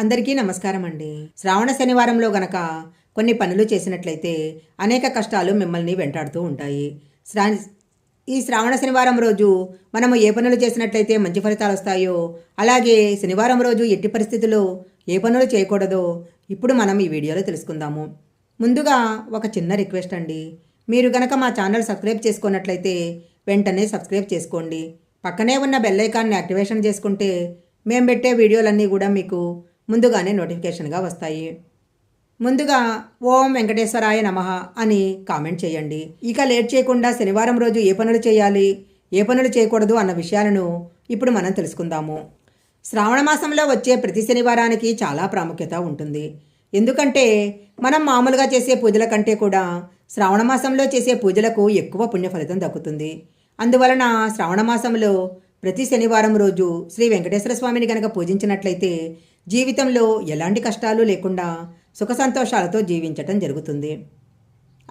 అందరికీ నమస్కారం అండి శ్రావణ శనివారంలో గనక కొన్ని పనులు చేసినట్లయితే అనేక కష్టాలు మిమ్మల్ని వెంటాడుతూ ఉంటాయి. శ్రా ఈ శ్రావణ శనివారం రోజు మనము ఏ పనులు చేసినట్లయితే మంచి ఫలితాలు వస్తాయో అలాగే శనివారం రోజు ఎట్టి పరిస్థితుల్లో ఏ పనులు చేయకూడదో ఇప్పుడు మనం ఈ వీడియోలో తెలుసుకుందాము. ముందుగా ఒక చిన్న రిక్వెస్ట్ అండి. మీరు గనక మా ఛానల్ సబ్స్క్రైబ్ చేసుకున్నట్లయితే వెంటనే సబ్స్క్రైబ్ చేసుకోండి. పక్కనే ఉన్న బెల్ ఐకాన్ని యాక్టివేషన్ చేసుకుంటే మేము పెట్టే వీడియోలన్నీ కూడా మీకు ముందుగానే నోటిఫికేషన్గా వస్తాయి. ముందుగా ఓం వెంకటేశ్వరాయ నమః అని కామెంట్ చేయండి. ఇక లేట్ చేయకుండా శనివారం రోజు ఏ పనులు చేయాలి ఏ పనులు చేయకూడదు అన్న విషయాలను ఇప్పుడు మనం తెలుసుకుందాము. శ్రావణ మాసంలో వచ్చే ప్రతి శనివారానికి చాలా ప్రాముఖ్యత ఉంటుంది. ఎందుకంటే మనం మామూలుగా చేసే పూజల కంటే కూడా శ్రావణ మాసంలో చేసే పూజలకు ఎక్కువ పుణ్య ఫలితం దక్కుతుంది. అందువలన శ్రావణ మాసంలో ప్రతి శనివారం రోజు శ్రీ వెంకటేశ్వర స్వామిని గనక పూజించినట్లయితే జీవితంలో ఎలాంటి కష్టాలు లేకుండా సుఖ సంతోషాలతో జీవించటం జరుగుతుంది.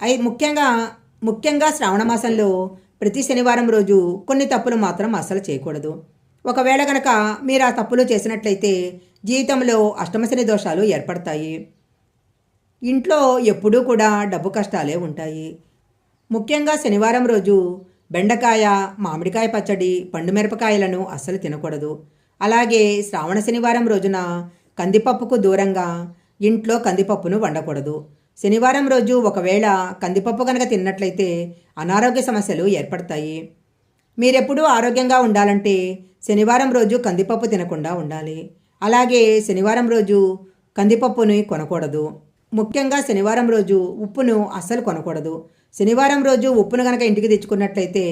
అయి ముఖ్యంగా ముఖ్యంగా శ్రావణ మాసంలో ప్రతి శనివారం రోజు కొన్ని తప్పులు మాత్రం అస్సలు చేయకూడదు. ఒకవేళ గనక మీరు ఆ తప్పులు చేసినట్లయితే జీవితంలో అష్టమశని దోషాలు ఏర్పడతాయి. ఇంట్లో ఎప్పుడూ కూడా డబ్బు కష్టాలే ఉంటాయి. ముఖ్యంగా శనివారం రోజు బెండకాయ మామిడికాయ పచ్చడి పండు మిరపకాయలను అస్సలు తినకూడదు. అలాగే శ్రావణ శనివారం రోజున కందిపప్పుకు దూరంగా ఇంట్లో కందిపప్పును వండకూడదు. శనివారం రోజు ఒకవేళ కందిపప్పు కనుక తిన్నట్లయితే అనారోగ్య సమస్యలు ఏర్పడతాయి. మీరెప్పుడూ ఆరోగ్యంగా ఉండాలంటే శనివారం రోజు కందిపప్పు తినకుండా ఉండాలి. అలాగే శనివారం రోజు కందిపప్పుని కొనకూడదు. ముఖ్యంగా శనివారం రోజు ఉప్పును అస్సలు కొనకూడదు. శనివారం రోజు ఉప్పును కనుక ఇంటికి తెచ్చుకున్నట్లయితే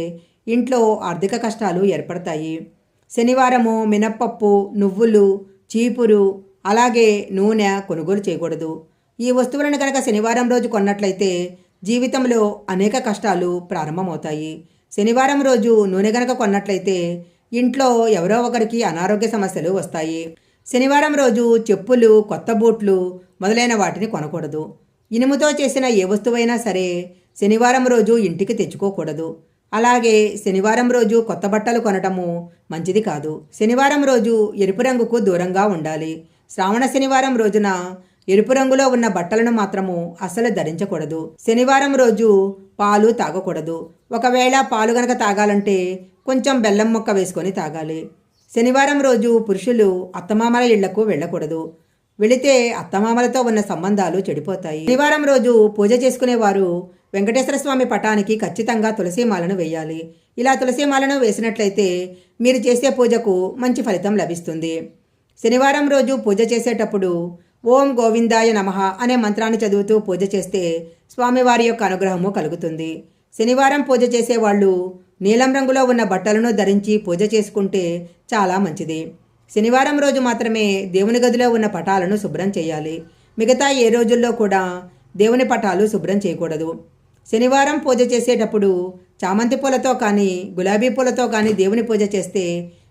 ఇంట్లో ఆర్థిక కష్టాలు ఏర్పడతాయి. శనివారము మినప్పప్పు నువ్వులు చీపురు అలాగే నూనె కొనుగోలు చేయకూడదు. ఈ వస్తువులను కనుక శనివారం రోజు కొన్నట్లయితే జీవితంలో అనేక కష్టాలు ప్రారంభమవుతాయి. శనివారం రోజు నూనె గనక కొన్నట్లయితే ఇంట్లో ఎవరో ఒకరికి అనారోగ్య సమస్యలు వస్తాయి. శనివారం రోజు చెప్పులు కొత్త బూట్లు మొదలైన వాటిని కొనకూడదు. ఇనుముతో చేసిన ఏ వస్తువైనా సరే శనివారం రోజు ఇంటికి తెచ్చుకోకూడదు. అలాగే శనివారం రోజు కొత్త బట్టలు కొనటము మంచిది కాదు. శనివారం రోజు ఎరుపు రంగుకు దూరంగా ఉండాలి. శ్రావణ శనివారం రోజున ఎరుపు రంగులో ఉన్న బట్టలను మాత్రము అస్సలు ధరించకూడదు. శనివారం రోజు పాలు తాగకూడదు. ఒకవేళ పాలు గనక తాగాలంటే కొంచెం బెల్లం మొక్క వేసుకొని తాగాలి. శనివారం రోజు పురుషులు అత్తమామల ఇళ్ళకు వెళ్ళకూడదు. వెళితే అత్తమామలతో ఉన్న సంబంధాలు చెడిపోతాయి. శనివారం రోజు పూజ చేసుకునేవారు వెంకటేశ్వర స్వామి పటానికి ఖచ్చితంగా తులసీమాలను వేయాలి. ఇలా తులసీమాలను వేసినట్లయితే మీరు చేసే పూజకు మంచి ఫలితం లభిస్తుంది. శనివారం రోజు పూజ చేసేటప్పుడు ఓం గోవిందాయ నమః అనే మంత్రాన్ని చదువుతూ పూజ చేస్తే స్వామివారి యొక్క అనుగ్రహము కలుగుతుంది. శనివారం పూజ చేసేవాళ్ళు నీలం రంగులో ఉన్న బట్టలను ధరించి పూజ చేసుకుంటే చాలా మంచిది. శనివారం రోజు మాత్రమే దేవుని గదిలో ఉన్న పటాలను శుభ్రం చేయాలి. మిగతా ఏ రోజుల్లో కూడా దేవుని పటాలు శుభ్రం చేయకూడదు. శనివారం పూజ చేసేటప్పుడు చామంతి పూలతో కానీ గులాబీ పూలతో కానీ దేవుని పూజ చేస్తే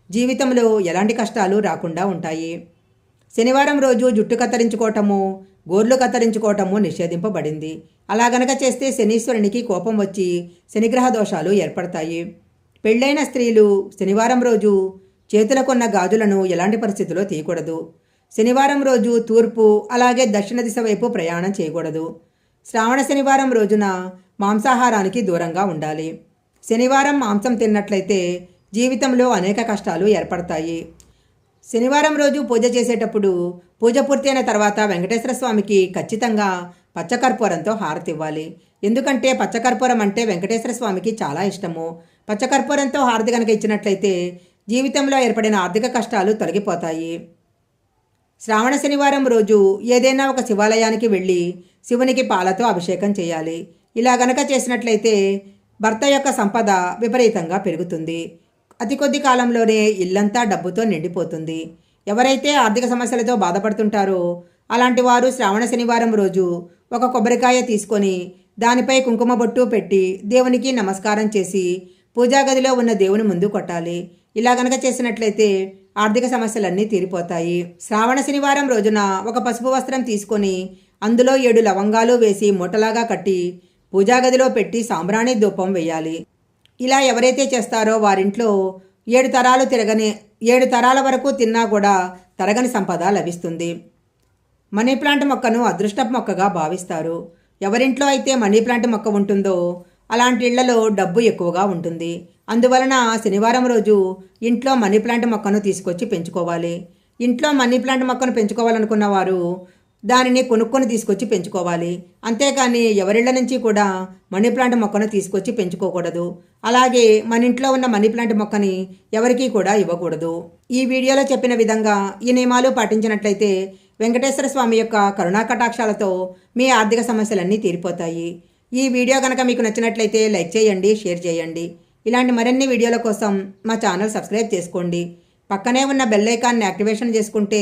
జీవితంలో ఎలాంటి కష్టాలు రాకుండా ఉంటాయి. శనివారం రోజు జుట్టు కత్తిరించుకోవటము గోర్లు కత్తిరించుకోవటము నిషేధింపబడింది. అలా గనక చేస్తే శనీశ్వరునికి కోపం వచ్చి శనిగ్రహ దోషాలు ఏర్పడతాయి. పెళ్ళైన స్త్రీలు శనివారం రోజు చేతులకున్న గాజులను ఎలాంటి పరిస్థితిలో తీయకూడదు. శనివారం రోజు తూర్పు అలాగే దక్షిణ దిశ వైపు ప్రయాణం చేయకూడదు. శ్రావణ శనివారం రోజున మాంసాహారానికి దూరంగా ఉండాలి. శనివారం మాంసం తిన్నట్లయితే జీవితంలో అనేక కష్టాలు ఏర్పడతాయి. శనివారం రోజు పూజ చేసేటప్పుడు పూజ పూర్తయిన తర్వాత వెంకటేశ్వర స్వామికి ఖచ్చితంగా పచ్చకర్పూరంతో హారతి ఇవ్వాలి. ఎందుకంటే పచ్చకర్పూరం అంటే వెంకటేశ్వర స్వామికి చాలా ఇష్టము. పచ్చకర్పూరంతో హారతి కనుక ఇచ్చినట్లయితే జీవితంలో ఏర్పడిన ఆర్థిక కష్టాలు తొలగిపోతాయి. శ్రావణ శనివారం రోజు ఏదైనా ఒక శివాలయానికి వెళ్ళి శివునికి పాలతో అభిషేకం చేయాలి. ఇలా గనక చేసినట్లయితే భర్త యొక్క సంపద విపరీతంగా పెరుగుతుంది. అతి కొద్ది కాలంలోనే ఇల్లంతా డబ్బుతో నిండిపోతుంది. ఎవరైతే ఆర్థిక సమస్యలతో బాధపడుతుంటారో అలాంటి వారు శ్రావణ శనివారం రోజు ఒక కొబ్బరికాయ తీసుకొని దానిపై కుంకుమ బొట్టు పెట్టి దేవునికి నమస్కారం చేసి పూజా గదిలో ఉన్న దేవుని ముందు కొట్టాలి. ఇలా గనక చేసినట్లయితే ఆర్థిక సమస్యలన్నీ తీరిపోతాయి. శ్రావణ శనివారం రోజున ఒక పసుపు వస్త్రం తీసుకొని అందులో ఏడు లవంగాలు వేసి మూటలాగా కట్టి పూజా గదిలో పెట్టి సాంబ్రాణి ధూపం వేయాలి. ఇలా ఎవరైతే చేస్తారో వారింట్లో ఏడు తరాలు తిరగని ఏడు తరాల వరకు తిన్నా కూడా తరగని సంపద లభిస్తుంది. మనీ ప్లాంట్ మొక్కను అదృష్ట మొక్కగా భావిస్తారు. ఎవరింట్లో అయితే మనీ ప్లాంట్ మొక్క ఉంటుందో అలాంటి ఇళ్ళలో డబ్బు ఎక్కువగా ఉంటుంది. అందువలన శనివారం రోజు ఇంట్లో మనీ ప్లాంట్ మొక్కను తీసుకొచ్చి పెంచుకోవాలి. ఇంట్లో మనీ ప్లాంట్ మొక్కను పెంచుకోవాలనుకున్న వారు దానిని కొనుక్కొని తీసుకొచ్చి పెంచుకోవాలి. అంతేకాని ఎవరిళ్ళ నుంచి కూడా మనీ ప్లాంట్ మొక్కను తీసుకొచ్చి పెంచుకోకూడదు. అలాగే మన ఇంట్లో ఉన్న మనీ ప్లాంట్ మొక్కని ఎవరికీ కూడా ఇవ్వకూడదు. ఈ వీడియోలో చెప్పిన విధంగా ఈ నియమాలు పాటించినట్లయితే వెంకటేశ్వర స్వామి యొక్క కరుణా కటాక్షాలతో మీ ఆర్థిక సమస్యలన్నీ తీరిపోతాయి. ఈ వీడియో కనుక మీకు నచ్చినట్లయితే లైక్ చేయండి షేర్ చేయండి. ఇలాంటి మరిన్ని వీడియోల కోసం మా ఛానల్ సబ్స్క్రైబ్ చేసుకోండి. పక్కనే ఉన్న బెల్ ఐకాన్ని యాక్టివేషన్ చేసుకుంటే